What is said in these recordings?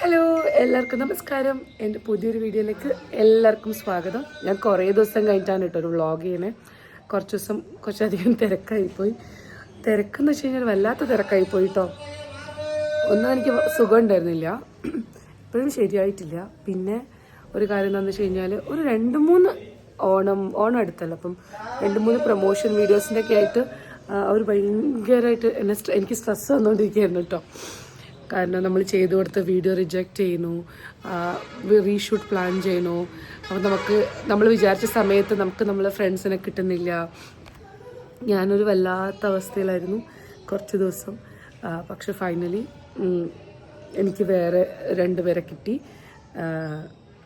Hello എല്ലാവർക്കും നമസ്കാരം. എന്റെ പുതിയൊരു വീഡിയോയിലേക്ക് എല്ലാവർക്കും സ്വാഗതം. ഞാൻ കുറേ ദിവസം കഴിഞ്ഞിട്ടാണ് കേട്ടോ ഒരു വ്ളോഗ് ചെയ്യണേ കുറച്ച് ദിവസം കുറച്ചധികം തിരക്കായിപ്പോയി. തിരക്കെന്ന് വെച്ച് കഴിഞ്ഞാൽ വല്ലാത്ത തിരക്കായിപ്പോയി കേട്ടോ. ഒന്നും എനിക്ക് സുഖം ഉണ്ടായിരുന്നില്ല ഇപ്പോഴും ശരിയായിട്ടില്ല. പിന്നെ ഒരു കാര്യം എന്താണെന്ന് വെച്ച് കഴിഞ്ഞാൽ ഒരു രണ്ട് മൂന്ന് ഓണം ഓണം അടുത്തല്ല അപ്പം രണ്ട് മൂന്ന് പ്രൊമോഷൻ വീഡിയോസിന്റെ ഒക്കെ ആയിട്ട് അവർ ഭയങ്കരമായിട്ട് എന്നെ എനിക്ക് സ്ട്രെസ് വന്നുകൊണ്ടിരിക്കുകയായിരുന്നു കേട്ടോ. കാരണം നമ്മൾ ചെയ്തു കൊടുത്ത വീഡിയോ റിജക്റ്റ് ചെയ്യുന്നു. റീഷൂട്ട് പ്ലാൻ ചെയ്യുന്നു. അപ്പോൾ നമുക്ക് നമ്മൾ വിചാരിച്ച സമയത്ത് നമുക്ക് നമ്മളെ ഫ്രണ്ട്സിനെ കിട്ടുന്നില്ല. ഞാനൊരു വല്ലാത്ത അവസ്ഥയിലായിരുന്നു കുറച്ച് ദിവസം. പക്ഷെ ഫൈനലി എനിക്ക് വേറെ രണ്ട് പേരെ കിട്ടി.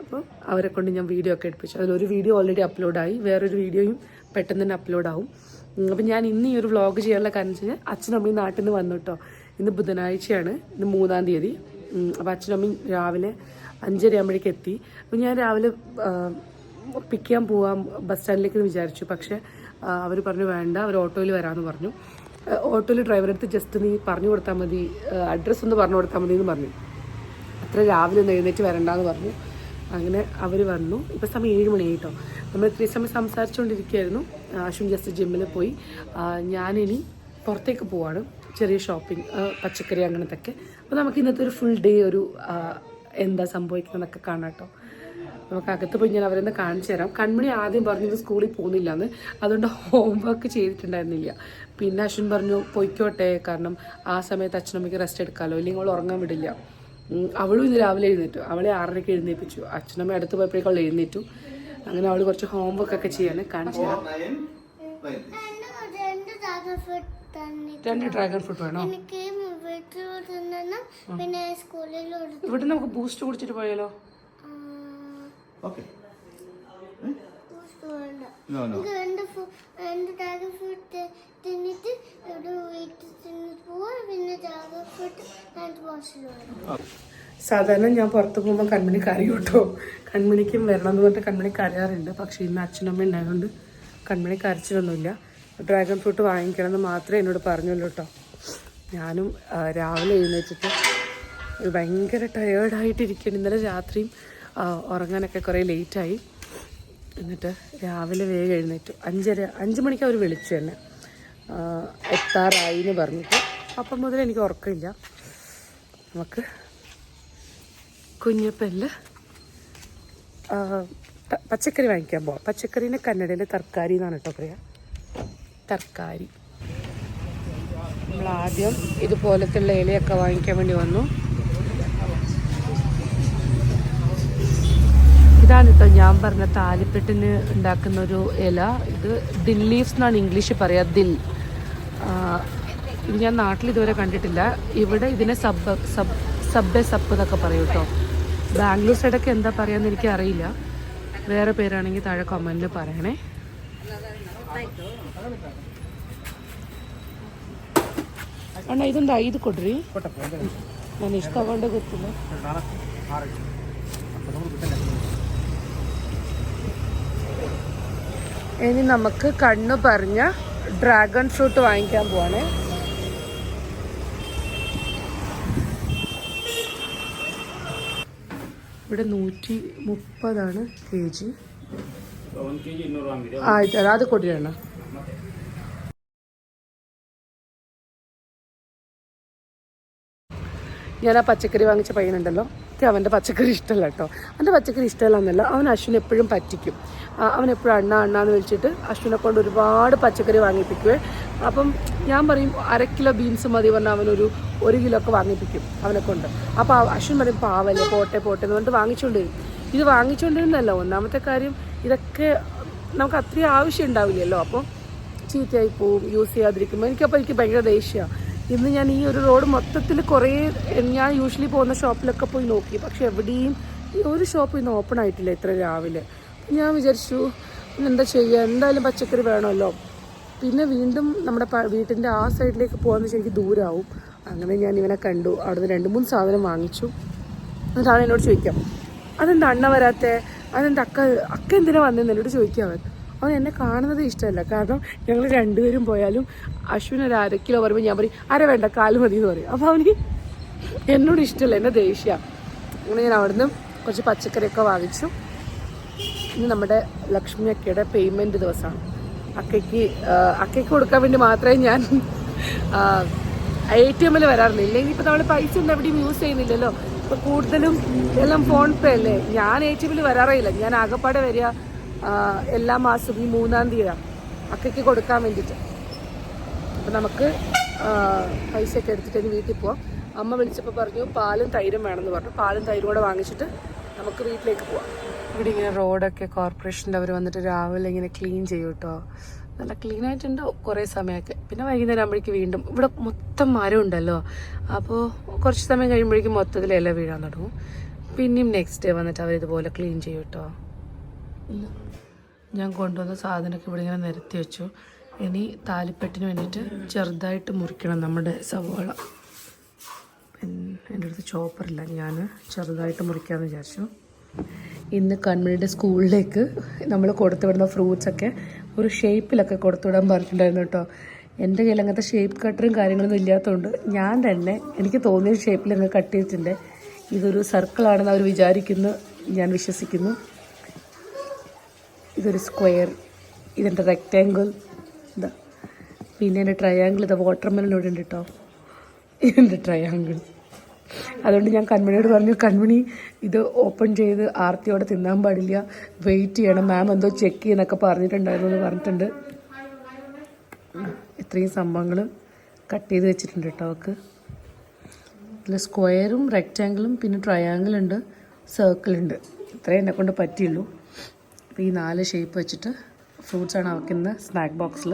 അപ്പോൾ അവരെ കൊണ്ട് ഞാൻ വീഡിയോ ഒക്കെ എടുപ്പിച്ചു. അതിലൊരു വീഡിയോ ഓൾറെഡി അപ്ലോഡായി വേറൊരു വീഡിയോയും പെട്ടെന്ന് തന്നെ അപ്ലോഡാവും അപ്പം ഞാൻ ഇന്ന് ഈ ഒരു വ്ളോഗ് ചെയ്യാനുള്ള കാരണം വെച്ച് കഴിഞ്ഞാൽ നാട്ടിൽ നിന്ന് വന്നു കേട്ടോ ഇന്ന് ബുധനാഴ്ചയാണ്. ഇന്ന് മൂന്നാം തീയതി. അപ്പോൾ അച്ഛനും അമ്മയും രാവിലെ അഞ്ചര ആകുമ്പോഴേക്ക് എത്തി. അപ്പോൾ ഞാൻ രാവിലെ പിക്ക് ചെയ്യാൻ പോവാം ബസ് സ്റ്റാൻഡിലേക്ക് എന്ന് വിചാരിച്ചു. പക്ഷേ അവർ പറഞ്ഞു വേണ്ട അവർ ഓട്ടോയിൽ വരാമെന്ന് പറഞ്ഞു. ഓട്ടോയിൽ ഡ്രൈവറെടുത്ത് ജസ്റ്റ് നീ പറഞ്ഞു കൊടുത്താൽ മതി അഡ്രസ്സ് ഒന്ന് പറഞ്ഞു കൊടുത്താൽ മതി എന്ന് പറഞ്ഞു. അത്ര രാവിലെ ഒന്ന് എഴുന്നേറ്റ് വരണ്ടെന്ന് പറഞ്ഞു. അങ്ങനെ അവർ വന്നു. ഇപ്പം സമയം ഏഴ് മണി കേട്ടോ നമ്മൾ ഇത്രയും സമയം സംസാരിച്ചുകൊണ്ടിരിക്കുകയായിരുന്നു അശ്വിൻ ജസ്റ്റ് ജിമ്മിൽ പോയി. ഞാനിനി പുറത്തേക്ക് പോവാണ്. ചെറിയ ഷോപ്പിംഗ് പച്ചക്കറി അങ്ങനത്തെ ഒക്കെ അപ്പോൾ നമുക്ക് ഇന്നത്തെ ഒരു ഫുൾ ഡേ ഒരു എന്താ സംഭവിക്കുന്നതൊക്കെ കാണാം കേട്ടോ. നമുക്ക് അകത്ത് പോയി ഞാൻ അവരെന്ന് കാണിച്ചു തരാം. കൺമണി ആദ്യം പറഞ്ഞു ഇത് സ്കൂളിൽ പോകുന്നില്ല എന്ന് അതുകൊണ്ട് ഹോംവർക്ക് ചെയ്തിട്ടുണ്ടായിരുന്നില്ല. പിന്നെ അശ്വിൻ പറഞ്ഞു പൊയ്ക്കോട്ടെ കാരണം ആ സമയത്ത് അച്ഛനമ്മയ്ക്ക് റെസ്റ്റ് എടുക്കാമല്ലോ ഇല്ലെങ്കിൽ അവൾ ഉറങ്ങാൻ വിടില്ല. അവളും ഇന്ന് രാവിലെ എഴുന്നേറ്റു. അവളെ ആറരയ്ക്ക് എഴുന്നേൽപ്പിച്ചു. അച്ഛനമ്മ അടുത്ത് പോയപ്പോഴേക്കും അവൾ എഴുന്നേറ്റു. അങ്ങനെ അവൾ കുറച്ച് ഹോംവർക്ക് ഒക്കെ ചെയ്യാൻ കാണിച്ചു തരാം. രണ്ട് ഡ്രാഗൺ ഫ്രൂട്ട് തന്നെ രണ്ട് ഡ്രാഗൺ ഫ്രൂട്ട് വേണോ പിന്നെ സ്കൂളിൽ ഇവിടെ നമുക്ക് ബൂസ്റ്റ് കുടിച്ചിട്ട് പോയാലോ? സാധാരണ ഞാൻ പുറത്ത് പോകുമ്പോൾ കൺമണി കറി കേട്ടോ? കൺമണിക്കും വരണം എന്ന് പറഞ്ഞിട്ട് കൺമണി കരയാറുണ്ട്. പക്ഷേ ഇന്ന് അച്ഛനമ്മ ഉണ്ടായതുകൊണ്ട് കൺമണി കരച്ചിലൊന്നുമില്ല. ഡ്രാഗൺ ഫ്രൂട്ട് വാങ്ങിക്കണം എന്ന് മാത്രമേ എന്നോട് പറഞ്ഞുള്ളൂ കേട്ടോ. ഞാനും രാവിലെ എഴുന്നേച്ചിട്ട് ഭയങ്കര ടയേർഡായിട്ടിരിക്കുകയാണ് ഇന്നലെ രാത്രിയും ഉറങ്ങാനൊക്കെ കുറേ ലേറ്റായി എന്നിട്ട് രാവിലെ വേഗം എഴുന്നേറ്റു. അഞ്ചര അഞ്ച് മണിക്ക് അവർ വിളിച്ചു തന്നെ എത്താറായി എന്ന് പറഞ്ഞിട്ട്. അപ്പം മുതൽ എനിക്ക് ഉറക്കമില്ല. നമുക്ക് കുഞ്ഞപ്പല്ല പച്ചക്കറി വാങ്ങിക്കാൻ പോവാം. പച്ചക്കറീനെ കന്നഡയിൽ തർക്കാരി എന്നാണ് കേട്ടോ പറയാ. തർക്കാരി നമ്മൾ ആദ്യം ഇതുപോലത്തെ ഉള്ള ഇലയൊക്കെ വാങ്ങിക്കാൻ വേണ്ടി വന്നു. ഇതാണ് കേട്ടോ ഞാൻ പറഞ്ഞ താലിപ്പെട്ടിന് ഉണ്ടാക്കുന്ന ഒരു ഇല. ഇത് ദിൽ ലീവ്സ് എന്നാണ് ഇംഗ്ലീഷിൽ പറയുക ദിൽ. ഇത് ഞാൻ നാട്ടിൽ ഇതുവരെ കണ്ടിട്ടില്ല. ഇവിടെ ഇതിനെ സബ് സബ് സബ്ബെ സപ്പ് എന്നൊക്കെ പറയും കേട്ടോ ബാംഗ്ലൂർ സൈഡൊക്കെ എന്താ പറയുക എനിക്ക് അറിയില്ല വേറെ പേരാണെങ്കിൽ താഴെ കമന്റിൽ പറയണേ. ಅಣ್ಣ ಇದೊಂದು ಐದು ಕೊಡ್ರಿ ನಾನು ಎಷ್ಟು ತಗೊಂಡೆ ಗೊತ್ತಿಲ್ಲ ഇനി നമുക്ക് കണ്ണു പറഞ്ഞ ഡ്രാഗൺ ഫ്രൂട്ട് വാങ്ങിക്കാൻ പോവാണേ ഇവിടെ നൂറ്റി മുപ്പതാണ് കെ ജി ಆಯ್ತು ಅದು ಕೊಡ್ರಿ ಅಣ್ಣ ഞാൻ ആ പച്ചക്കറി വാങ്ങിച്ച പയ്യനുണ്ടല്ലോ എനിക്ക് അവൻ്റെ പച്ചക്കറി ഇഷ്ടമല്ല കേട്ടോ അവൻ്റെ പച്ചക്കറി ഇഷ്ടമല്ല എന്നല്ല അവൻ അശ്വിൻ എപ്പോഴും പറ്റിക്കും ആ, അവൻ എപ്പോഴും അണ്ണ അണ്ണ എന്ന് വിളിച്ചിട്ട് അശ്വിനെ കൊണ്ട് ഒരുപാട് പച്ചക്കറി വാങ്ങിപ്പിക്കുവേ അപ്പം ഞാൻ പറയും അര കിലോ ബീൻസ് മതി പറഞ്ഞാൽ അവനൊരു ഒരു കിലോ ഒക്കെ വാങ്ങിപ്പിക്കും അവനെ കൊണ്ട് അപ്പോൾ അശ്വിൻ പറയും പാവല്ലേ പോട്ടെ പോട്ടെ എന്ന് പറഞ്ഞിട്ട് വാങ്ങിച്ചുകൊണ്ട് വരും ഇത് വാങ്ങിച്ചുകൊണ്ടിരുന്നല്ല ഒന്നാമത്തെ കാര്യം ഇതൊക്കെ നമുക്ക് അത്രയും ആവശ്യം ഉണ്ടാവില്ലല്ലോ. അപ്പോൾ ചീത്തയായി പോവും യൂസ് ചെയ്യാതിരിക്കുമ്പോൾ എനിക്കപ്പോൾ എനിക്ക് ഭയങ്കര ദേഷ്യമാണ് ഇന്ന് ഞാൻ ഈ ഒരു റോഡ് മൊത്തത്തിൽ കുറേ ഞാൻ യൂഷ്വലി പോകുന്ന ഷോപ്പിലൊക്കെ പോയി നോക്കി. പക്ഷെ എവിടെയും ഒരു ഷോപ്പ് ഇന്ന് ഓപ്പൺ ആയിട്ടില്ല ഇത്ര രാവിലെ. ഞാൻ വിചാരിച്ചു എന്താ ചെയ്യുക എന്തായാലും പച്ചക്കറി വേണമല്ലോ. പിന്നെ വീണ്ടും നമ്മുടെ വീട്ടിന്റെ ആ സൈഡിലേക്ക് പോകാമെന്ന് വെച്ചാൽ എനിക്ക് ദൂരമാവും അങ്ങനെ ഞാൻ ഇവനെ കണ്ടു. അവിടുന്ന് രണ്ട് മൂന്ന് സാധനം വാങ്ങിച്ചു. എന്നിട്ടാണ് എന്നോട് ചോദിക്കാം അതെന്താ അണ്ണ വരാത്തെ? അതെന്താ അക്ക അക്ക എന്തിനാ വന്നതെന്ന് എന്നോട് ചോദിക്കാൻ അവൻ. അവൻ എന്നെ കാണുന്നത് ഇഷ്ടമല്ല. കാരണം ഞങ്ങൾ രണ്ടുപേരും പോയാലും അശ്വിൻ ഒരു അര കിലോ പറയുമ്പോൾ ഞാൻ പറയും അര വേണ്ട കാൽ മതി എന്ന് പറയും. അപ്പോൾ അവന് എന്നോട് ഇഷ്ടമല്ല എന്നെ ദേഷ്യ. അങ്ങനെ ഞാൻ അവിടുന്ന് കുറച്ച് പച്ചക്കറിയൊക്കെ വാങ്ങിച്ചു. ഇന്ന് നമ്മുടെ ലക്ഷ്മി അക്കയുടെ പേയ്മെന്റ് ദിവസമാണ് അക്കയ്ക്ക് അക്കയ്ക്ക് കൊടുക്കാൻ വേണ്ടി മാത്രമേ ഞാൻ എ ടി എമ്മിൽ വരാറില്ല ഇല്ലെങ്കിൽ ഇപ്പോൾ നമ്മൾ പൈസ ഒന്നും എവിടെയും യൂസ് ചെയ്യുന്നില്ലല്ലോ. ഇപ്പോൾ കൂടുതലും എല്ലാം ഫോൺ പേ അല്ലേ? ഞാൻ എ ടി എമ്മിൽ വരാറേയില്ല. ഞാൻ ആകപ്പാടെ വരിക എല്ലാ മാസവും ഈ മൂന്നാം തീയതിയാണ് അക്കയ്ക്ക് കൊടുക്കാൻ വേണ്ടിയിട്ട് അപ്പം നമുക്ക് പൈസ പൈസയൊക്കെ എടുത്തിട്ട് ഇനി വീട്ടിൽ പോവാം. അമ്മ വിളിച്ചപ്പോൾ പറഞ്ഞു പാലും തൈരും വേണമെന്ന് പറഞ്ഞു. പാലും തൈരും കൂടെ വാങ്ങിച്ചിട്ട് നമുക്ക് വീട്ടിലേക്ക് പോവാം. ഇവിടെ ഇങ്ങനെ റോഡൊക്കെ കോർപ്പറേഷന്റെ അവർ വന്നിട്ട് രാവിലെ ഇങ്ങനെ ക്ലീൻ ചെയ്യും കേട്ടോ നല്ല ക്ലീൻ ആയിട്ടുണ്ടാവും കുറേ സമയമൊക്കെ. പിന്നെ വൈകുന്നേരം ആകുമ്പോഴേക്കും വീണ്ടും ഇവിടെ മൊത്തം മരം ഉണ്ടല്ലോ. അപ്പോൾ കുറച്ച് സമയം കഴിയുമ്പോഴേക്കും മൊത്തത്തിൽ ഇല വീഴാൻ തുടങ്ങും. പിന്നെയും നെക്സ്റ്റ് ഡേ വന്നിട്ട് അവർ ഇതുപോലെ ക്ലീൻ ചെയ്യും കേട്ടോ ഞാൻ കൊണ്ടുവന്ന സാധനമൊക്കെ ഇവിടെ ഇങ്ങനെ നിരത്തി വെച്ചു. ഇനി താലിപ്പെട്ടിന് വേണ്ടിയിട്ട് ചെറുതായിട്ട് മുറിക്കണം നമ്മുടെ സവോള. എന്റെ അടുത്ത് ചോപ്പറില്ല ഞാൻ ചെറുതായിട്ട് മുറിക്കാമെന്ന് വിചാരിച്ചു. ഇന്ന് കൺമണിയുടെ സ്കൂളിലേക്ക് നമ്മൾ കൊടുത്തുവിടുന്ന ഫ്രൂട്ട്സൊക്കെ ഒരു ഷേപ്പിലൊക്കെ കൊടുത്തുവിടാൻ പറഞ്ഞിട്ടുണ്ടായിരുന്നു കേട്ടോ. എന്റെ കയ്യിൽ അങ്ങനത്തെ ഷേപ്പ് കട്ടറും കാര്യങ്ങളൊന്നും ഇല്ലാത്തതുകൊണ്ട് ഞാൻ തന്നെ എനിക്ക് തോന്നിയ ഷേപ്പിൽ അങ്ങ് കട്ട് ചെയ്തിട്ടുണ്ട്. ഇതൊരു സർക്കിളാണെന്ന് അവർ വിചാരിക്കുന്നു ഞാൻ വിശ്വസിക്കുന്നു. ഇതൊരു സ്ക്വയർ ഇതെന്റെ റെക്റ്റാങ്കിൾ ഇതാ. പിന്നെ എന്റെ ട്രയാങ്കിൾ ഇതാ വാട്ടർമെലൻ ഇവിടെ ഉണ്ട് കേട്ടോ. ഇതെന്റെ ട്രയാങ്കിൾ അതുകൊണ്ട് ഞാൻ കൺമണിയോട് പറഞ്ഞു കൺമണി ഇത് ഓപ്പൺ ചെയ്ത് ആർത്തിയോടെ തിന്നാൻ പാടില്ല. വെയിറ്റ് ചെയ്യണം. മാം എന്തോ ചെക്ക് ചെയ്യുന്നൊക്കെ പറഞ്ഞിട്ടുണ്ടായിരുന്നു എന്ന് പറഞ്ഞിട്ടുണ്ട്. ഇത്രയും സംഭവങ്ങൾ കട്ട് ചെയ്ത് വെച്ചിട്ടുണ്ട് കേട്ടോ അവൾക്ക് ഇതിൽ സ്ക്വയറും റെക്റ്റാങ്കിളും പിന്നെ ട്രയാങ്കിൾ ഉണ്ട് സർക്കിൾ ഉണ്ട്. ഇത്രയും എന്നെ കൊണ്ട് പറ്റിയുള്ളൂ. അപ്പോൾ ഈ നാല് ഷേപ്പ് വെച്ചിട്ട് ഫ്രൂട്ട്സ് ആണ് ഇന്ന് സ്നാക്ക് ബോക്സിൽ.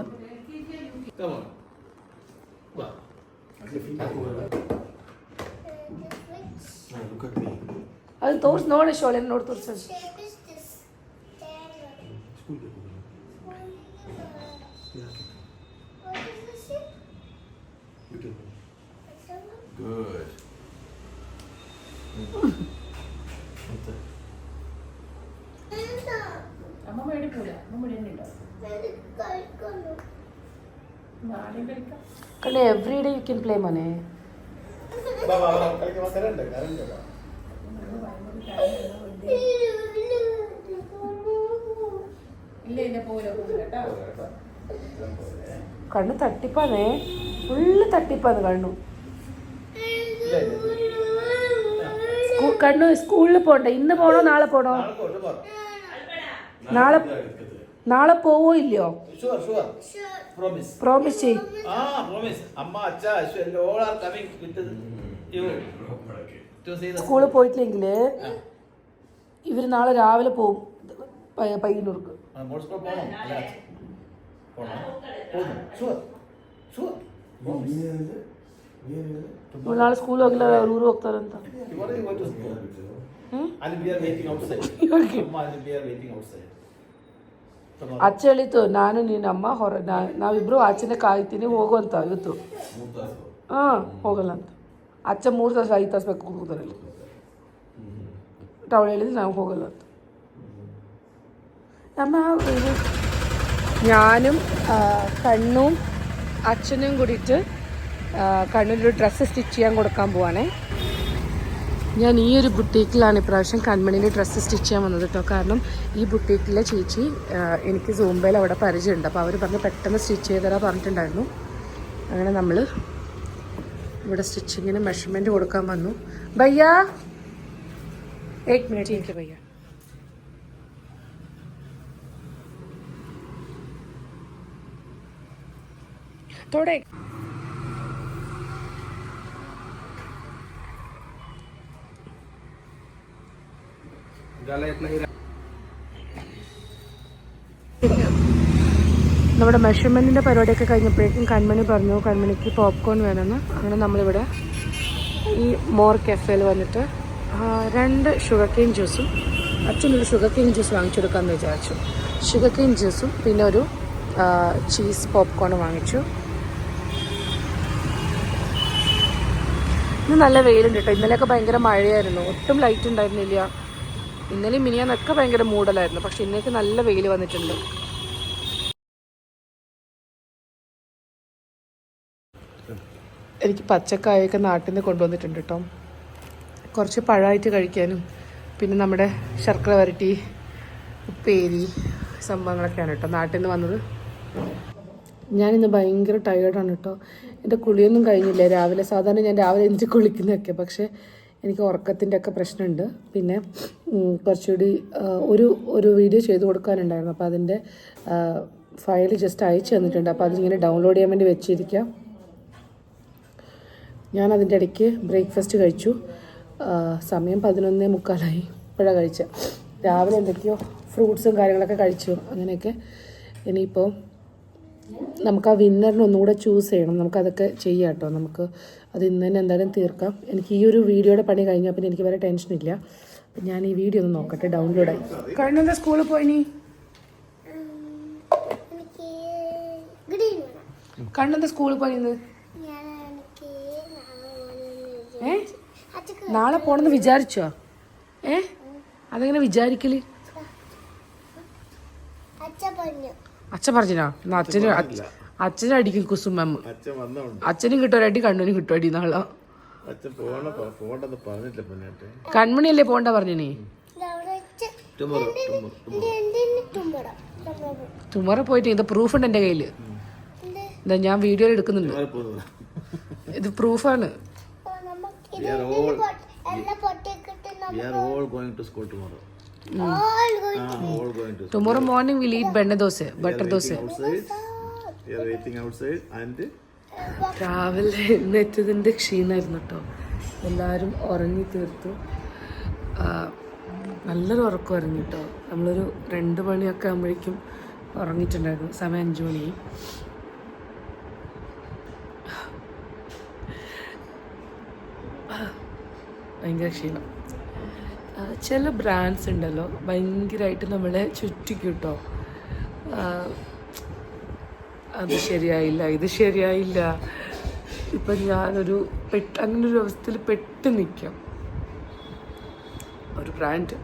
Now look at me. ಅದು ತೋರ್ಸಿ ನೋಡಿ ಶೋಳೆ ನೋಡಿ ತೋರ್ಸೋದು shape is this. School ke hoga. Yeah. What is the shape? You can. I don't know. Good. What എന്താ? അമ്മ മേടിക്കൂല അമ്മ മേടിയുണ്ടോ ഇത് കഴിക്കുന്നു. കണ്ടേ every day you can play മോനെ കണ്ണു തട്ടിപ്പാന്നേ. ഫുള്ള് തട്ടിപ്പാന്ന് കണ്ണു. കണ്ണു സ്കൂളിൽ പോണ്ടേ? ഇന്ന് പോണോ നാളെ പോണോ? നാളെ നാളെ പോവോ ഇല്ലയോ. പ്രോമിസ് ചെയ് Ah promise. Amma acha Ashwin all are coming with you. To see the സ്കൂളിൽ പോയിട്ടില്ലെങ്കിൽ ഇവർ നാളെ രാവിലെ പോവും പയ്യ- പയ്യന്നൂർക്ക് ആ, മോൾ സ്കൂൾ പോണോ അല്ല പോണോ പോണോ ഷുവർ ഷുവർ ಇವ್ರು ನಾಳೆ ಸ್ಕೂಲ್ ಹೋಗಿಲ್ಲ ಅವ್ರ ಊರು ಹೋಗ್ತಾರಂತ You are going to school. Hmm? And we are waiting outside. ಇವ್ರಿಗೆ Amma and we are waiting outside. Tomorrow. ಅಚ್ಚ ಹೇಳಿತು ನಾನು ನಿನ್ನಮ್ಮ ಹೊರ ನಾ- ನಾವಿಬ್ರು ಆಚೆನೆ ಕಾಯ್ತೀನಿ ಹೋಗುವಂತ ಇವತ್ತು ಹಾಂ ಹೋಗಲ್ಲ ಅಂತ ಅಚ್ಚ ಮೂರು ತಾಸು ಐದು ತಾಸು ಬೇಕು ಕೂತ್ಕೋತಾರೆ ಇಲ್ಲಿ ಬಟ್ ಅವಳು ಹೇಳಿದ್ರೆ ನಾವು ಹೋಗಲ್ಲ ಅಂತ അമ്മ ഇത് ഞാനും ആ, കണ്ണും അച്ഛനും കൂടിയിട്ട് ആ, കണ്ണൂരൊരു ഡ്രസ്സ് സ്റ്റിച്ച് ചെയ്യാൻ കൊടുക്കാൻ പോവാണേ ഞാൻ ഈ ഒരു ബുട്ടീക്കിലാണ് ഇപ്രാവശ്യം കൺമണിൻ്റെ ഡ്രസ്സ് സ്റ്റിച്ച് ചെയ്യാൻ വന്നത് കേട്ടോ കാരണം ഈ ബുട്ടീക്കിലെ ചേച്ചി ആ, എനിക്ക് സൂമ്പയിൽ അവിടെ പരിചയമുണ്ട് അപ്പോൾ അവർ പറഞ്ഞ് പെട്ടെന്ന് സ്റ്റിച്ച് ചെയ്ത് തരാൻ പറഞ്ഞിട്ടുണ്ടായിരുന്നു അങ്ങനെ നമ്മൾ ഇവിടെ സ്റ്റിച്ചിങ്ങിന് മെഷർമെൻറ്റ് കൊടുക്കാൻ വന്നു ഭയ്യ എയ്റ്റ് മിനിറ്റ് ഭയ്യ थोड़े झाला इतना ही നമ്മുടെ മെഷർമെന്റിന്റെ പരിപാടിയൊക്കെ കഴിഞ്ഞപ്പോഴേക്കും കൺമണി പറഞ്ഞു കൺമണിക്ക് പോപ്കോൺ വേണമെന്ന്. അങ്ങനെ നമ്മളിവിടെ ഈ മോർ കഫേയിൽ വന്നിട്ട് രണ്ട് ഷുഗർ കെയിൻ ജ്യൂസും അച്ഛനൊരു ഷുഗർ കെയിൻ ജ്യൂസ് വാങ്ങിച്ചു കൊടുക്കാമെന്ന് വിചാരിച്ചു. ഷുഗർ കെയിൻ ജ്യൂസും പിന്നെ ഒരു ചീസ് പോപ്കോൺ വാങ്ങിച്ചു. ഇന്ന് നല്ല വെയിലുണ്ട് കേട്ടോ. ഇന്നലെയൊക്കെ ഭയങ്കര മഴയായിരുന്നു. ഒട്ടും ലൈറ്റ് ഉണ്ടായിരുന്നില്ല. ഇന്നലെയും മിനിയാന്നൊക്കെ ഭയങ്കര മൂടലായിരുന്നു. പക്ഷെ ഇന്നേക്ക് നല്ല വെയിൽ വന്നിട്ടുണ്ട്. എനിക്ക് പച്ചക്കായൊക്കെ നാട്ടിൽ നിന്ന് കൊണ്ടുവന്നിട്ടുണ്ട് കേട്ടോ കുറച്ച് പഴമായിട്ട് കഴിക്കാനും പിന്നെ നമ്മുടെ ശർക്കര വരട്ടി ഉപ്പേരി സംഭവങ്ങളൊക്കെയാണ് കേട്ടോ നാട്ടിൽ നിന്ന് വന്നത്. ഞാനിന്ന് ഭയങ്കര ടയേർഡാണ് കേട്ടോ എന്റെ കുളിയൊന്നും കഴിഞ്ഞില്ല. രാവിലെ സാധാരണ ഞാൻ രാവിലെ എനിക്ക് കുളിക്കുന്നതൊക്കെ പക്ഷേ എനിക്ക് ഉറക്കത്തിന്റെ ഒക്കെ പ്രശ്നമുണ്ട്. പിന്നെ കുറച്ചുകൂടി ഒരു ഒരു വീഡിയോ ചെയ്ത് കൊടുക്കാനുണ്ടായിരുന്നു. അപ്പോൾ അതിന്റെ ഫയൽ ജസ്റ്റ് അയച്ചു തന്നിട്ടുണ്ട്. അപ്പോൾ അതിങ്ങനെ ഡൗൺലോഡ് ചെയ്യാൻ വേണ്ടി വെച്ചിരിക്കാം. ഞാൻ അതിന്റെ ഇടയ്ക്ക് ബ്രേക്ക്ഫാസ്റ്റ് കഴിച്ചു. സമയം പതിനൊന്നേ മുക്കാലായി. ഇപ്പോഴാണ് കഴിച്ചത് രാവിലെ എന്തൊക്കെയോ ഫ്രൂട്ട്സും കാര്യങ്ങളൊക്കെ കഴിച്ചു. അങ്ങനെയൊക്കെ ഇനിയിപ്പോൾ നമുക്ക് ആ വിന്നറിനൊന്നുകൂടെ ചൂസ് ചെയ്യണം. നമുക്കതൊക്കെ ചെയ്യാം കേട്ടോ. നമുക്ക് അത് ഇന്ന് തന്നെ എന്തായാലും തീർക്കാം. എനിക്ക് ഈ ഒരു വീഡിയോയുടെ പണി കഴിഞ്ഞാൽ പിന്നെ എനിക്ക് വേറെ ടെൻഷനില്ല അപ്പം ഞാൻ ഈ വീഡിയോ ഒന്ന് നോക്കട്ടെ. ഡൗൺലോഡ് ആയി. കഴിഞ്ഞ സ്കൂളിൽ പോയി നീ? കണ്ണെന്താ സ്കൂളിൽ പോയിന്ന് നാളെ ഏ? നാളെ പോണെന്ന് വിചാരിച്ചോ? ഏ? അതെങ്ങനെ വിചാരിക്കൽ? അച്ഛ പറഞ്ഞോ. എന്നാ അച്ഛന് അച്ഛനും അടിക്കും കുസുമ്മ അച്ഛനും കിട്ടും ഒരടി കണ്ണൂനും കിട്ടും അടി നാളെ കൺമണി അല്ലേ കൺമണിയല്ലേ പോണ്ട പറഞ്ഞേ ടുമോറോ പോയിട്ട് ഇത് പ്രൂഫ് ഉണ്ട് എന്റെ കയ്യിൽ. എന്ത്? എന്താ ഞാൻ വീഡിയോ എടുക്കുന്നുണ്ട്. ഇത് പ്രൂഫാണ്. ഓ, നമുക്ക് ഇത് എന്തിന് പൊട്ട- എല്ലാം പൊട്ടിക്കിട്ട് we are all going to school tomorrow all going to school. Tomorrow morning we'll morning will eat Benne dosa butter dosa outside we are waiting outside and രാവിലെ എഴുന്നേറ്റതിന്റെ ക്ഷീണമായിരുന്നു കേട്ടോ എല്ലാവരും ഉറങ്ങി തീർത്തു. നല്ലൊരു ഉറക്കം ഉറങ്ങി കേട്ടോ നമ്മളൊരു രണ്ട് മണിയൊക്കെ ആകുമ്പോഴേക്കും ഉറങ്ങിയിട്ടുണ്ടായിരുന്നു. സമയം അഞ്ച് മണിയായി ഭയങ്കര ക്ഷീണം. ചില ബ്രാൻഡ്സ് ഉണ്ടല്ലോ ഭയങ്കരമായിട്ട് നമ്മളെ ചുറ്റിക്കും കേട്ടോ ആ, അത് ശരിയായില്ല ഇത് ശരിയായില്ല. ഇപ്പം ഞാനൊരു പെട്ട് അങ്ങനൊരു അവസ്ഥയിൽ പെട്ട് നിൽക്കാം. ഒരു ബ്രാൻഡ്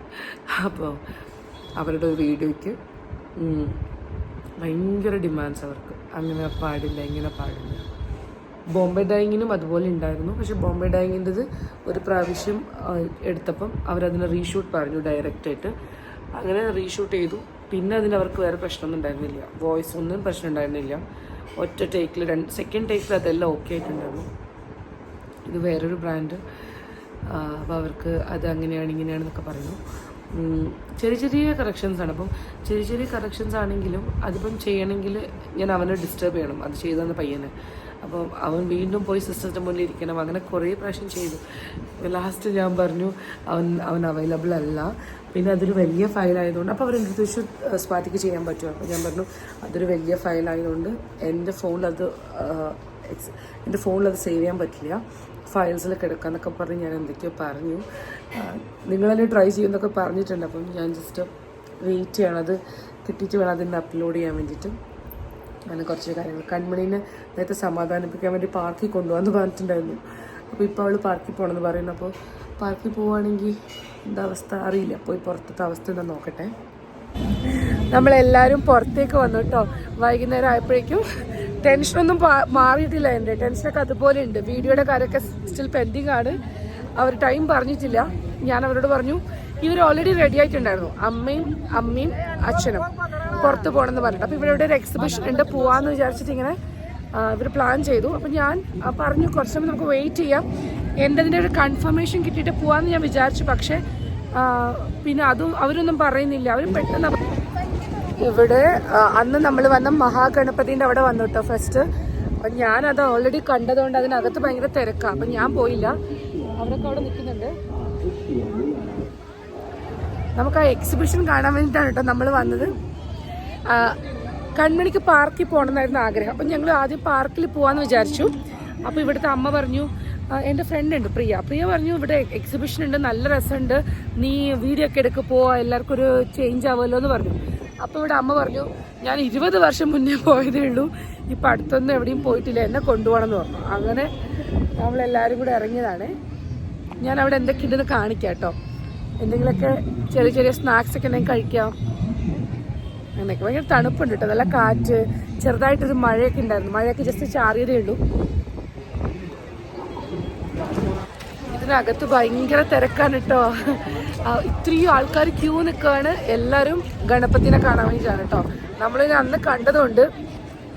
അപ്പോൾ അവരുടെ ഒരു വീഡിയോയ്ക്ക് ഭയങ്കര ഡിമാൻഡ്സ് അവർക്ക്. അങ്ങനെ പാടില്ല ഇങ്ങനെ പാടില്ല. ബോംബെ ഡൈങ്ങിനും അതുപോലെ ഉണ്ടായിരുന്നു. പക്ഷെ ബോംബെ ഡൈങ്ങിന്റെത് ഒരു പ്രാവശ്യം എടുത്തപ്പം അവരതിനെ റീഷൂട്ട് പറഞ്ഞു ഡയറക്റ്റായിട്ട് അങ്ങനെ റീഷൂട്ട് ചെയ്തു. പിന്നെ അതിന് അവർക്ക് വേറെ പ്രശ്നമൊന്നും ഉണ്ടായിരുന്നില്ല. വോയിസ് ഒന്നും പ്രശ്നം ഉണ്ടായിരുന്നില്ല. ഒറ്റ ടേക്കിൽ രണ്ട് സെക്കൻഡ് ടേക്കിൽ അതെല്ലാം ഓക്കെ ആയിട്ടുണ്ടായിരുന്നു. ഇത് വേറൊരു ബ്രാൻഡ് അപ്പോൾ അവർക്ക് അത് അങ്ങനെയാണ് ഇങ്ങനെയാണെന്നൊക്കെ പറഞ്ഞു ചെറിയ ചെറിയ കറക്ഷൻസ് ആണ്. അപ്പം ചെറിയ ചെറിയ കറക്ഷൻസ് ആണെങ്കിലും അതിപ്പം ചെയ്യണമെങ്കിൽ ഞാൻ അവനെ ഡിസ്റ്റർബ് ചെയ്യണം. അത് ചെയ്തു പയ്യനെ. അപ്പം അവൻ വീണ്ടും പോയി സിസ്റ്ററിന്റെ മുന്നിൽ ഇരിക്കണം. അങ്ങനെ കുറേ പ്രാവശ്യം ചെയ്തു. ലാസ്റ്റ് ഞാൻ പറഞ്ഞു അവൻ അവൻ അവൈലബിൾ അല്ല. പിന്നെ അതൊരു വലിയ ഫയൽ ആയതുകൊണ്ട് അപ്പോൾ അവർ അടുത്ത് സ്പാറ്റിക്ക് ചെയ്യാൻ പറ്റുമോ? അപ്പോൾ ഞാൻ പറഞ്ഞു അതൊരു വലിയ ഫയൽ ആയതുകൊണ്ട് എന്റെ ഫോണിൽ അത് എന്റെ ഫോണിൽ അത് സേവ് ചെയ്യാൻ പറ്റില്ല. ഫയൽസിൽ കിടക്കാന്നൊക്കെ പറഞ്ഞ് ഞാൻ എന്തൊക്കെയോ പറഞ്ഞു. നിങ്ങളെ നിങ്ങളെന്നെ ട്രൈ ചെയ്യുമെന്നൊക്കെ പറഞ്ഞിട്ടുണ്ട്. അപ്പം ഞാൻ ജസ്റ്റ് വെയിറ്റ് ചെയ്യണം. അത് കിട്ടിയിട്ട് വേണം അതിന്റെ അപ്ലോഡ് ചെയ്യാൻ വേണ്ടിയിട്ട്. അങ്ങനെ കുറച്ച് കാര്യങ്ങൾ. കൺമണീനെ നേരത്തെ സമാധാനിപ്പിക്കാൻ വേണ്ടി പാർക്കിൽ കൊണ്ടുപോകാമെന്ന് പറഞ്ഞിട്ടുണ്ടായിരുന്നു. അപ്പോൾ ഇപ്പോൾ അവൾ പാർക്കിൽ പോകണമെന്ന് പറയുന്നു. അപ്പോൾ പാർക്കിൽ പോവുകയാണെങ്കിൽ എന്താ അവസ്ഥ അറിയില്ല. പോയി പുറത്തത്തെ അവസ്ഥ എന്താ നോക്കട്ടെ. നമ്മളെല്ലാവരും പുറത്തേക്ക് വന്നു കേട്ടോ വൈകുന്നേരം ആയപ്പോഴേക്കും ടെൻഷനൊന്നും മാറിയിട്ടില്ല എന്റെ. ടെൻഷനൊക്കെ അതുപോലെ ഉണ്ട്. വീഡിയോയുടെ കാര്യമൊക്കെ സ്റ്റിൽ പെൻഡിങ് ആണ്. അവർ ടൈം പറഞ്ഞിട്ടില്ല. ഞാൻ അവരോട് പറഞ്ഞു ഇവർ ഓൾറെഡി റെഡി ആയിട്ടുണ്ടായിരുന്നു. അമ്മയും അമ്മയും അച്ഛനും. പുറത്ത് പോകണമെന്ന് പറഞ്ഞിട്ട്. അപ്പോൾ ഇവിടെ ഒരു എക്സിബിഷൻ ഉണ്ട്. പോവാന്ന് വിചാരിച്ചിട്ട് ഇങ്ങനെ ഇവർ പ്ലാൻ ചെയ്തു. അപ്പോൾ ഞാൻ പറഞ്ഞു കുറച്ച് സമയം നമുക്ക് വെയിറ്റ് ചെയ്യാം. എന്തതിന്റെ ഒരു കൺഫർമേഷൻ കിട്ടിയിട്ട് പോവാന്ന് ഞാൻ വിചാരിച്ചു. പക്ഷേ പിന്നെ അതും അവരൊന്നും പറയുന്നില്ല. അവർ പെട്ടെന്ന് ഇവിടെ അന്ന് നമ്മൾ വന്ന മഹാഗണപതിന്റെ അവിടെ വന്നു കേട്ടോ ഫസ്റ്റ് അപ്പം ഞാനത് ഓൾറെഡി കണ്ടതുകൊണ്ട് അതിനകത്ത് ഭയങ്കര തിരക്കാണ് അപ്പം ഞാൻ പോയില്ല. അവരൊക്കെ അവിടെ നിൽക്കുന്നുണ്ട്. നമുക്ക് ആ എക്സിബിഷൻ കാണാൻ വേണ്ടിയിട്ടാണ് കേട്ടോ നമ്മൾ വന്നത്. കൺമണിക്ക് പാർക്കിൽ പോകണമെന്നായിരുന്നു ആഗ്രഹം. അപ്പം ഞങ്ങൾ ആദ്യം പാർക്കിൽ പോകാമെന്ന് വിചാരിച്ചു. അപ്പോൾ ഇവിടുത്തെ അമ്മ പറഞ്ഞു എന്റെ ഫ്രണ്ട് ഉണ്ട് പ്രിയ. പ്രിയ പറഞ്ഞു ഇവിടെ എക്സിബിഷൻ ഉണ്ട് നല്ല രസമുണ്ട്. നീ വീഡിയോ ഒക്കെ എടുക്കുക പോവാ എല്ലാവർക്കും ഒരു ചേഞ്ച് ആവുമല്ലോ എന്ന് പറഞ്ഞു. അപ്പോൾ ഇവിടെ അമ്മ പറഞ്ഞു ഞാൻ ഇരുപത് വർഷം മുന്നേ പോയതേ ഉള്ളൂ. ഇപ്പം അടുത്തൊന്നും എവിടെയും പോയിട്ടില്ല. എന്നെ കൊണ്ടുപോകണം എന്ന് പറഞ്ഞു. അങ്ങനെ നമ്മളെല്ലാവരും കൂടെ ഇറങ്ങിയതാണ്. ഞാൻ അവിടെ എന്തൊക്കെ എന്തൊക്കെയുണ്ടെന്ന് കാണിക്കാം കേട്ടോ. എന്തെങ്കിലുമൊക്കെ ചെറിയ ചെറിയ സ്നാക്സ് ഒക്കെ ഉണ്ടെങ്കിൽ കഴിക്കാം. അങ്ങനെയൊക്കെ ഭയങ്കര തണുപ്പുണ്ട് കേട്ടോ. നല്ല കാറ്റ്. ചെറുതായിട്ടൊരു മഴയൊക്കെ ഉണ്ടായിരുന്നു. മഴയൊക്കെ ജസ്റ്റ് ചാറിയതേ ഉള്ളൂ. ഇതിനകത്ത് ഭയങ്കര തിരക്കാണ് കേട്ടോ. ഇത്രയും ആൾക്കാർ ക്യൂ നിൽക്കുകയാണ് എല്ലാവരും ഗണപതിനെ കാണാൻ വേണ്ടിയിട്ടാണ് കേട്ടോ. നമ്മളിത് അന്ന് കണ്ടതുകൊണ്ട്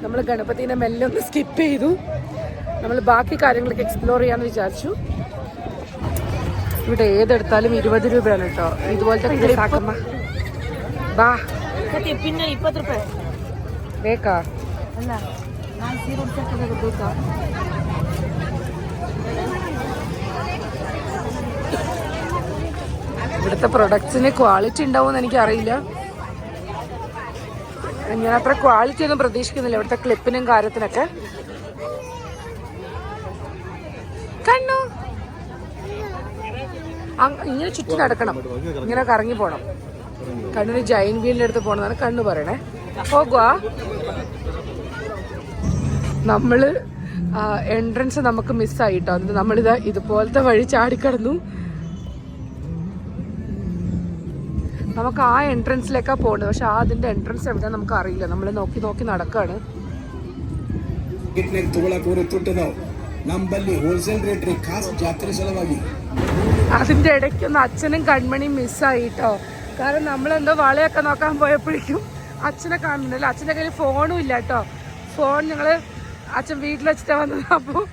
നമ്മൾ ഗണപതിനെ മെല്ലെ ഒന്ന് സ്കിപ്പ് ചെയ്തു. നമ്മൾ ബാക്കി കാര്യങ്ങളൊക്കെ എക്സ്പ്ലോർ ചെയ്യാന്ന് വിചാരിച്ചു. ഇവിടെ ഏതെടുത്താലും ഇരുപത് രൂപയാണ് കേട്ടോ. ഇതുപോലത്തെ ക്ലിപ്പാക്കമ്മ ബാ പിന്നെ ಇಪ್ಪತ್ತು ರೂಪಾಯಿ ಬೇಕಾ ಅಲ್ಲ ನಾನು ಸೀರೆ ಉಡ್ಸಕ್ಕೆ ಬೇಕಾ ഇവിടുത്തെ പ്രൊഡക്ട്സിന് ക്വാളിറ്റി ഉണ്ടാവുമെന്ന് എനിക്കറിയില്ല ഞാൻ അത്ര ക്വാളിറ്റി ഒന്നും പ്രതീക്ഷിക്കുന്നില്ല ഇവിടുത്തെ ക്ലിപ്പിനും കാര്യത്തിനൊക്കെ കണ്ണു അങ് ഇങ്ങനെ ചുറ്റി നടക്കണം ഇങ്ങനെ കറങ്ങി പോണം കണ്ണൂർ ജൈൻ വീലിന്റെ അടുത്ത് പോകണമെന്നാണ് കണ്ണു പറയണേ. പോകുവാ നമ്മൾ എൻട്രൻസ് നമുക്ക് മിസ്സായിട്ടോ എന്നിട്ട് നമ്മളിത് ഇതുപോലത്തെ വഴി ചാടിക്കടന്നു. നമുക്ക് ആ എൻട്രൻസിലേക്കാണ് പോണത്. പക്ഷെ ആ അതിന്റെ എൻട്രൻസ് എവിടെ നമുക്ക് അറിയില്ല. നമ്മൾ നോക്കി നോക്കി നടക്കുകയാണ് അതിന്റെ ഇടയ്ക്കൊന്ന് അച്ഛനും കൺമണിയും മിസ്സായിട്ടോ കാരണം നമ്മളെന്തോ വളയൊക്കെ നോക്കാൻ പോയപ്പോഴേക്കും അച്ഛനെ കാണുന്നില്ല അച്ഛൻ്റെ കയ്യിൽ ഫോണും ഇല്ല കേട്ടോ ഫോൺ ഞങ്ങള് അച്ഛൻ വീട്ടിൽ വെച്ചിട്ടാ വന്നത് അപ്പോൾ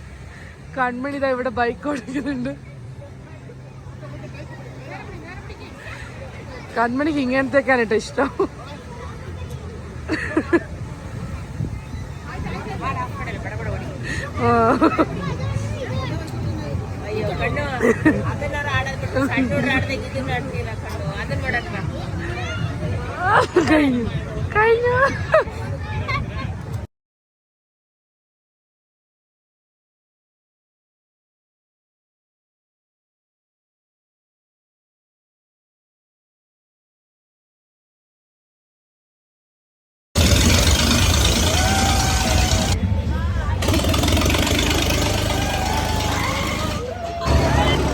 കൺമണി ഇതാ ഇവിടെ ബൈക്ക് ഓടിക്കുന്നുണ്ട് കൺമണിക്ക് ഇങ്ങനത്തെയൊക്കെയാണ് കേട്ടോ ഇഷ്ടം ആ ಅಯ್ಯೋ ಕಣ್ಣು ಅದನ್ನಾರು ಆಡೋದ್ ಬಿಟ್ಟು ಸಣ್ಣ ಹುಡ್ರು ಆಡ್ದಾಗ ಇದನ್ನ ಆಡ್ತೀರ ಕಣ್ಣು ಅದನ್ನ ಮಾಡಕ್ ಬಾ. കഴിഞ്ഞു കഴിഞ്ഞു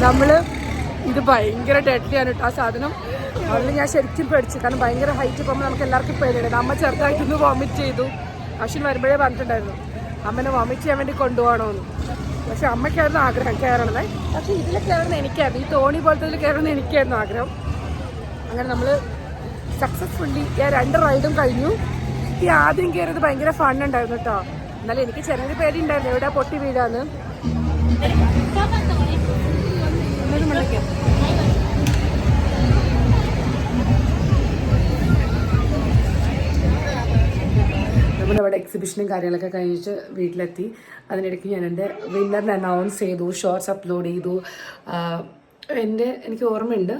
നമ്മൾ ഇത് ഭയങ്കര ഡെഡ്ലിയാണ് കേട്ടോ ആ സാധനം. അതിൽ ഞാൻ ശരിക്കും പേടിച്ചു. കാരണം ഭയങ്കര ഹൈറ്റ് പോകുമ്പോൾ നമുക്ക് എല്ലാവർക്കും പേടിയുണ്ട്. അമ്മ ചെറുതായിട്ടൊന്ന് വോമിറ്റ് ചെയ്തു. അശ്വിൻ വരുമ്പോഴേ പറഞ്ഞിട്ടുണ്ടായിരുന്നു. അമ്മനെ വോമിറ്റ് ചെയ്യാൻ വേണ്ടി കൊണ്ടുപോകണമെന്ന് പക്ഷെ അമ്മയ്ക്കായിരുന്നു ആഗ്രഹം കയറണമേ. പക്ഷെ ഇതിൽ കയറുന്ന എനിക്കായിരുന്നു. ഈ തോണി പോലത്തെ ഇതിൽ കയറുന്ന എനിക്കായിരുന്നു ആഗ്രഹം. അങ്ങനെ നമ്മൾ സക്സസ്ഫുള്ളി ഞാൻ രണ്ട് റൈഡും കഴിഞ്ഞു. ഈ ആദ്യം കയറിയത് ഭയങ്കര ഫൺ ഉണ്ടായിരുന്നു കേട്ടോ എന്നാലും എനിക്ക് ചെറിയൊരു പേടി ഉണ്ടായിരുന്നു. എവിടെ പൊട്ടി വീഴാന്ന്. എന്നൊരു അവിടെ എക്സിബിഷനും കാര്യങ്ങളൊക്കെ കഴിഞ്ഞിട്ട് വീട്ടിലെത്തി. അതിനിടയ്ക്ക് ഞാൻ എന്റെ വിന്നറിനെ അനൗൺസ് ചെയ്തു ഷോർട്സ് അപ്ലോഡ് ചെയ്തു. എന്റെ എനിക്ക് ഓർമ്മയുണ്ട്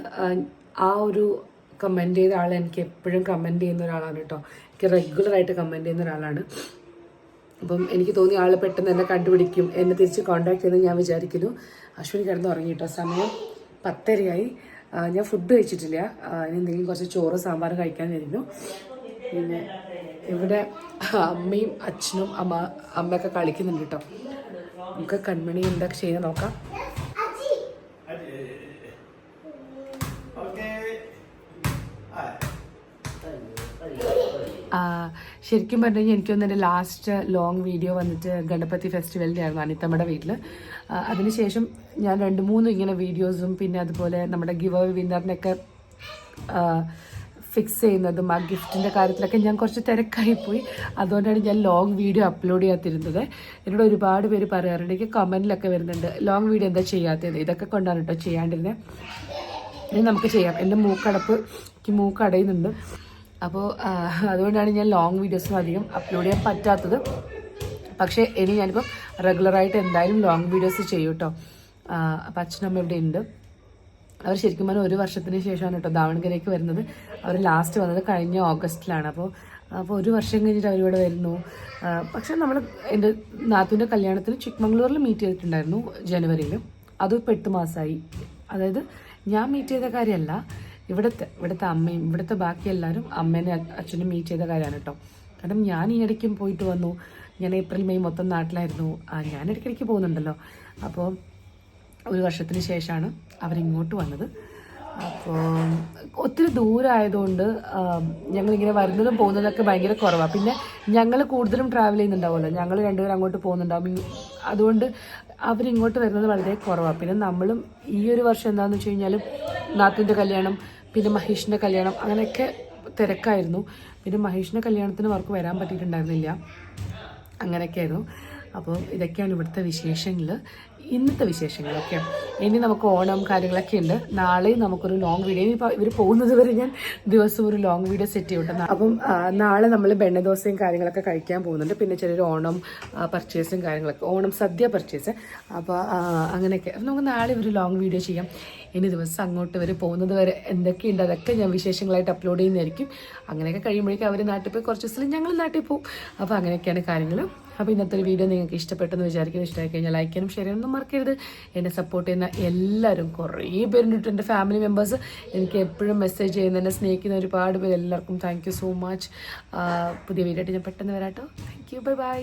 ആ ഒരു കമന്റ് ചെയ്ത ആൾ എനിക്ക് എപ്പോഴും കമന്റ് ചെയ്യുന്ന ഒരാളാണ് കേട്ടോ. എനിക്ക് റെഗുലറായിട്ട് കമന്റ് ചെയ്യുന്ന ഒരാളാണ്. അപ്പം എനിക്ക് തോന്നി ആൾ പെട്ടെന്ന് എന്നെ കണ്ടുപിടിക്കും എന്നെ തിരിച്ച് കോൺടാക്ട് ചെയ്തെന്ന് ഞാൻ വിചാരിക്കുന്നു. അശ്വിനി കിടന്ന് ഉറങ്ങി കേട്ടോ. സമയം പത്തരയായി. ഞാൻ ഫുഡ് കഴിച്ചിട്ടില്ല. ഇനി എന്തെങ്കിലും കുറച്ച് ചോറ് സാമ്പാർ കഴിക്കാൻ വരുന്നു. പിന്നെ ഇവിടെ അമ്മയും അച്ഛനും അമ്മ അമ്മയൊക്കെ കളിക്കുന്നുണ്ട് കേട്ടോ. നമുക്ക് കൺമണി എന്താ ചെയ്യുന്നത് നോക്കാം ശരിക്കും പറഞ്ഞു കഴിഞ്ഞാൽ എനിക്കൊന്ന് എന്റെ ലാസ്റ്റ് ലോങ് വീഡിയോ വന്നിട്ട് ഗണപതി ഫെസ്റ്റിവലിന്റെ ആയിരുന്നു അനിത്തമ്മയുടെ വീട്ടിൽ അതിനുശേഷം ഞാൻ രണ്ട് മൂന്ന് ഇങ്ങനെ വീഡിയോസും പിന്നെ അതുപോലെ നമ്മുടെ ഗിവ് വിന്നറിനൊക്കെ ഫിക്സ് ചെയ്യുന്നതും ആ ഗിഫ്റ്റിന്റെ കാര്യത്തിലൊക്കെ ഞാൻ കുറച്ച് തിരക്കായിപ്പോയി അതുകൊണ്ടാണ് ഞാൻ ലോങ് വീഡിയോ അപ്ലോഡ് ചെയ്യാത്തിരുന്നത്. എന്നോട് ഒരുപാട് പേര് പറയാറുണ്ട് എനിക്ക് കമന്റിലൊക്കെ വരുന്നുണ്ട് ലോങ് വീഡിയോ എന്താ ചെയ്യാത്തത്? ഇതൊക്കെ കൊണ്ടാണ് കേട്ടോ ചെയ്യാണ്ടിരുന്നത് ഇനി നമുക്ക് ചെയ്യാം. എന്റെ മൂക്കടപ്പ് എനിക്ക് മൂക്കടയുന്നുണ്ട് അപ്പോൾ അതുകൊണ്ടാണ് ഞാൻ ലോങ് വീഡിയോസും അധികം അപ്ലോഡ് ചെയ്യാൻ പറ്റാത്തത്. പക്ഷേ ഇനി ഞാനിപ്പോൾ റെഗുലറായിട്ട് എന്തായാലും ലോങ് വീഡിയോസ് ചെയ്യും കേട്ടോ അപ്പം അച്ഛനമ്മ ഇവിടെ ഉണ്ട് അവർ ശരിക്കും പറഞ്ഞാൽ ഒരു വർഷത്തിന് ശേഷമാണ് കേട്ടോ ദാവണഗരേക്ക് വരുന്നത്. അവർ ലാസ്റ്റ് വന്നത് കഴിഞ്ഞ ഓഗസ്റ്റിലാണ്. അപ്പോൾ അപ്പോൾ ഒരു വർഷം കഴിഞ്ഞിട്ട് അവരിവിടെ വരുന്നു. പക്ഷേ നമ്മൾ എന്റെ നാത്തുവിന്റെ കല്യാണത്തിന് ചിക്മംഗ്ലൂരിൽ മീറ്റ് ചെയ്തിട്ടുണ്ടായിരുന്നു ജനുവരിയിൽ അത് ഇപ്പോൾ എട്ട് മാസമായി അതായത് ഞാൻ മീറ്റ് ചെയ്ത കാര്യമല്ല ഇവിടുത്തെ ഇവിടുത്തെ അമ്മയും ഇവിടുത്തെ ബാക്കി എല്ലാവരും അമ്മേനെ അച്ഛനും മീറ്റ് ചെയ്ത കാര്യമാണ് കേട്ടോ. കാരണം ഞാൻ ഈ ഇടയ്ക്കും പോയിട്ട് വന്നു. ഞാൻ ഏപ്രിൽ മെയ് മൊത്തം നാട്ടിലായിരുന്നു. ഞാൻ ഇടയ്ക്കിടയ്ക്ക് പോകുന്നുണ്ടല്ലോ. അപ്പോൾ ഒരു വർഷത്തിന് ശേഷമാണ് അവരിങ്ങോട്ട് വന്നത്. അപ്പോൾ ഒത്തിരി ദൂരമായതുകൊണ്ട് ഞങ്ങളിങ്ങനെ വരുന്നതും പോകുന്നതൊക്കെ ഭയങ്കര കുറവാണ് പിന്നെ ഞങ്ങൾ കൂടുതലും ട്രാവൽ ചെയ്യുന്നുണ്ടാവുമല്ലോ. ഞങ്ങൾ രണ്ടുപേരും അങ്ങോട്ട് പോകുന്നുണ്ടാവും. അതുകൊണ്ട് അവരിങ്ങോട്ട് വരുന്നത് വളരെ കുറവാണ് പിന്നെ നമ്മളും ഈ ഒരു വർഷം എന്താണെന്ന് വെച്ച് കഴിഞ്ഞാൽ നാത്തിന്റെ കല്യാണം പിന്നെ മഹേഷിന്റെ കല്യാണം അങ്ങനെയൊക്കെ തിരക്കായിരുന്നു. പിന്നെ മഹേഷിന്റെ കല്യാണത്തിന് വർക്ക് വരാൻ പറ്റിയിട്ടുണ്ടായിരുന്നില്ല. അങ്ങനെയൊക്കെയായിരുന്നു. അപ്പോൾ ഇതൊക്കെയാണ് ഇവിടുത്തെ വിശേഷങ്ങൾ. ഇന്നത്തെ വിശേഷങ്ങളൊക്കെ ഇനി നമുക്ക് ഓണം കാര്യങ്ങളൊക്കെ ഉണ്ട്. നാളെ നമുക്കൊരു ലോങ് വീഡിയോ ഇനി ഇവർ പോകുന്നത് വരെ ഞാൻ ദിവസവും ഒരു ലോങ് വീഡിയോ സെറ്റ് ചെയ്യട്ടെ അപ്പം നാളെ നമ്മൾ ബെണ്ണദോശയും കാര്യങ്ങളൊക്കെ കഴിക്കാൻ പോകുന്നുണ്ട്. പിന്നെ ചെറിയൊരു ഓണം പർച്ചേസും കാര്യങ്ങളൊക്കെ ഓണം സദ്യ പർച്ചേസ് അപ്പോൾ അങ്ങനെയൊക്കെ. നമുക്ക് നാളെ ഒരു ലോങ് വീഡിയോ ചെയ്യാം. ഇനി ദിവസം അങ്ങോട്ട് വരെ പോകുന്നത് വരെ എന്തൊക്കെയുണ്ട്? അതൊക്കെ ഞാൻ വിശേഷങ്ങളായിട്ട് അപ്ലോഡ് ചെയ്യുന്നതായിരിക്കും. അങ്ങനെയൊക്കെ കഴിയുമ്പോഴേക്കും അവർ നാട്ടിൽ പോയി കുറച്ച് ദിവസം ഞങ്ങൾ നാട്ടിൽ പോകും അപ്പോൾ അങ്ങനെയൊക്കെയാണ് കാര്യങ്ങൾ അപ്പോൾ ഇന്നത്തെ ഒരു വീഡിയോ നിങ്ങൾക്ക് ഇഷ്ടപ്പെട്ടെന്ന് വിചാരിക്കുന്നു. ഇഷ്ടമായി കഴിഞ്ഞാൽ ലൈക്ക് ഷെയർ ചെയ്യാനും മറക്കരുത്. എന്നെ സപ്പോർട്ട് ചെയ്യുന്ന എല്ലാവരും കുറേ പേരുണ്ട് എന്റെ ഫാമിലി മെമ്പേഴ്സ് എനിക്ക് എപ്പോഴും മെസ്സേജ് ചെയ്യുന്ന എന്നെ സ്നേഹിക്കുന്ന ഒരുപാട് പേര് എല്ലാവർക്കും താങ്ക് സോ മച്ച് പുതിയ വീഡിയോ ആയിട്ട് ഞാൻ പെട്ടെന്ന് വരാട്ടോ. Thank you bye bye